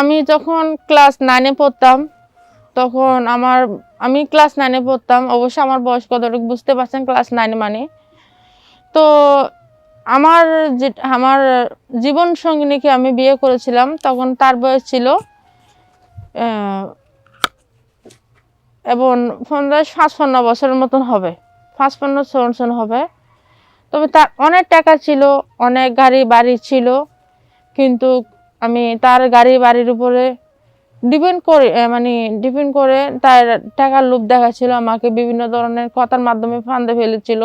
আমি যখন ক্লাস নাইনে পড়তাম, তখন আমার, আমি ক্লাস নাইনে পড়তাম, অবশ্য আমার বয়স কতটুকু বুঝতে পারছেন ক্লাস নাইনে মানে। তো আমার যে, আমার জীবন সঙ্গিনীকে আমি বিয়ে করেছিলাম, তখন তার বয়স ছিল এবং পঞ্চাশ পাঁচপান্ন বছরের মতন হবে, পাঁচপান্ন চুয়ান্ন হবে। তবে তার অনেক টাকা ছিল, অনেক গাড়ি বাড়ি ছিল, কিন্তু আমি তার গাড়ি বাড়ির উপরে ডিপেন্ড করে মানে ডিপেন্ড করে তার টাকার লোভ দেখাচ্ছিল আমাকে, বিভিন্ন ধরনের কথার মাধ্যমে ফান্দে ফেলেছিল।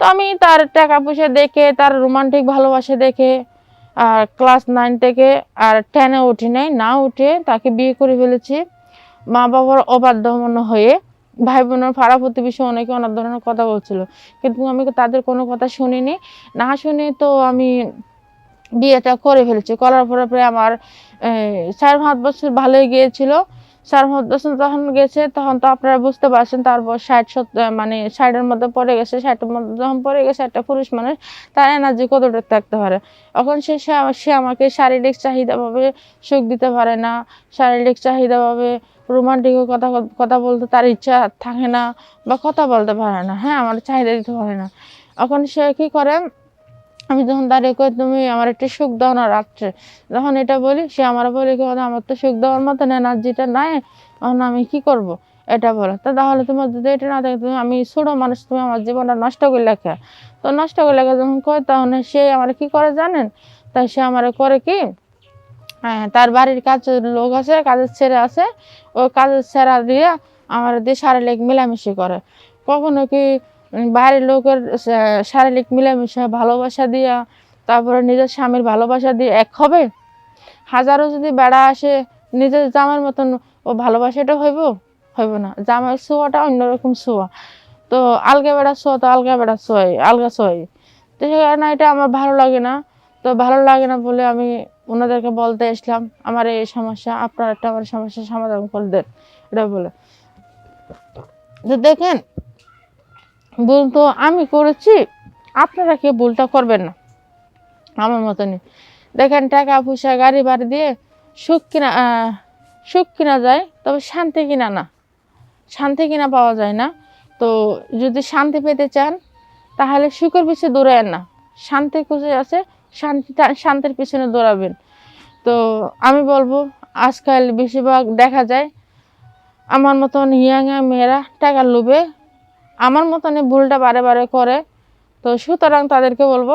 তো আমি তার টাকা পয়সা দেখে, তার রোমান্টিক ভালোবাসা দেখে, আর ক্লাস নাইন থেকে আর টেনে উঠি নাই, না উঠে তাকে বিয়ে করে ফেলেছি। মা বাবার অবাধ্য মনে হয়ে ভাই বোনের পাড়া প্রতিবেশী অনেকে অনেক ধরনের কথা বলছিল। কিন্তু আমি তাদের কোনো কথা শুনিনি। না শুনে তো আমি বিয়েটা করে ফেলেছি। করার পরে পরে আমার চার পাঁচ বছর ভালোই গিয়েছিল। চার পাঁচ বছর যখন গেছে, তখন তো আপনারা বুঝতে পারছেন, তারপর ষাট সত্তর মানে ষাটের মধ্যে পড়ে গেছে, ষাটের মধ্যে যখন পড়ে গেছে, একটা পুরুষ মানুষ, তার এনার্জি কতটা থাকতে পারে? এখন সে- সে আমাকে শারীরিক চাহিদাভাবে সুখ দিতে পারে না। শারীরিক চাহিদাভাবে রোমান্টিকও কথা কথা বলতে তার ইচ্ছা থাকে না, বা কথা বলতে পারে না। হ্যাঁ আমার চাহিদা দিতে পারে না। এখন সে কী করে আমি যখন দাঁড়িয়ে কই তুমি আমার একটু সুখ দাও না রাত্রে? যখন এটা বলি সে আমার বলে কি বলে, আমার তো সুখ দেওয়ার মতন এনার্জিটা নাই। তখন আমি কি করব? এটা বলে। তো তাহলে তোমার যদি এটা না থাকে তুমি আমি ছোটো মানুষ তুমি আমার জীবনটা নষ্ট করে লেখা। তো নষ্ট করে লেখা যখন কয় তখন সে আমার কি করে জানেন? তাই সে আমার করে কি হ্যাঁ তার বাড়ির কাজের লোক আছে কাজের ছেড়ে আছে ও কাজের ছেড়া দিয়ে আমার দিয়ে শারীরিক মিলামিশি করে। কখনো কি বাইরের লোকের শারীরিক মিলামিশা, ভালোবাসা দিয়া, তারপরে নিজের স্বামীর ভালোবাসা দিয়ে এক হবে? হাজারো যদি বেড়া আসে, নিজের জামার মতন ও ভালোবাসাটা হইব? হইব না। জামার ছোঁয়াটা অন্যরকম ছোঁয়া তো আলগা বেড়া ছোঁয়া তো আলগা বেড়া ছোঁয়াই আলগা ছোঁয়াই তো সেই কারণে এটা আমার ভালো লাগে না। তো ভালো লাগে না বলে আমি ওনাদেরকে বলতে আসলাম, আমার এই সমস্যা, আপনার একটা আমার সমস্যার সমাধান করে দেন। এটা বলে। তো দেখেন ভুল তো, আমি করেছি, আপনারা কেউ ভুলটা করবেন না। আমার মতনই। দেখেন টাকা পয়সা গাড়ি বাড়ি দিয়ে সুখ কিনা সুখ কিনা যায়, তবে শান্তি কিনা না। শান্তি কিনা পাওয়া যায় না। তো যদি শান্তি পেতে চান, তাহলে সুখের পিছনে দৌড়ায়েন না। শান্তি খুঁজে আছে? শান্তি শান্তির পিছনে দৌড়াবেন। তো আমি বলব, আজকাল বেশিরভাগ দেখা যায়, আমার মতন ইয়াং মেয়েরা টাকার লোভে আমার মতন ভুলটা বারে বারে করে, তো সুতরাং তাদেরকে বলব,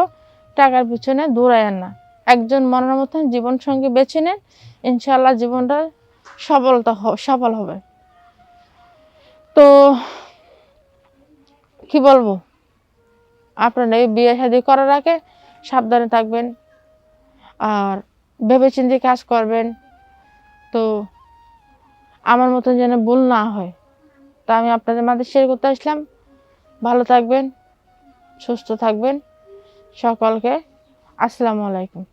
টাকার পিছনে দৌড়ায়েন না। একজন মনের মতন জীবন সঙ্গী বেছে নেন ইনশাল্লাহ জীবনটা সফলতা সফল হবে। তো কি বলব? আপনারা এই বিয়ে শাদি করার আগে সাবধানে থাকবেন, আর ভেবেচিন্তে কাজ করবেন। তো আমার মতন যেন ভুল না হয়, তা আমি আপনাদের মাঝে শেয়ার করতে আসলাম। ভালো থাকবেন সুস্থ থাকবেন সকলকে। আসসালামু আলাইকুম।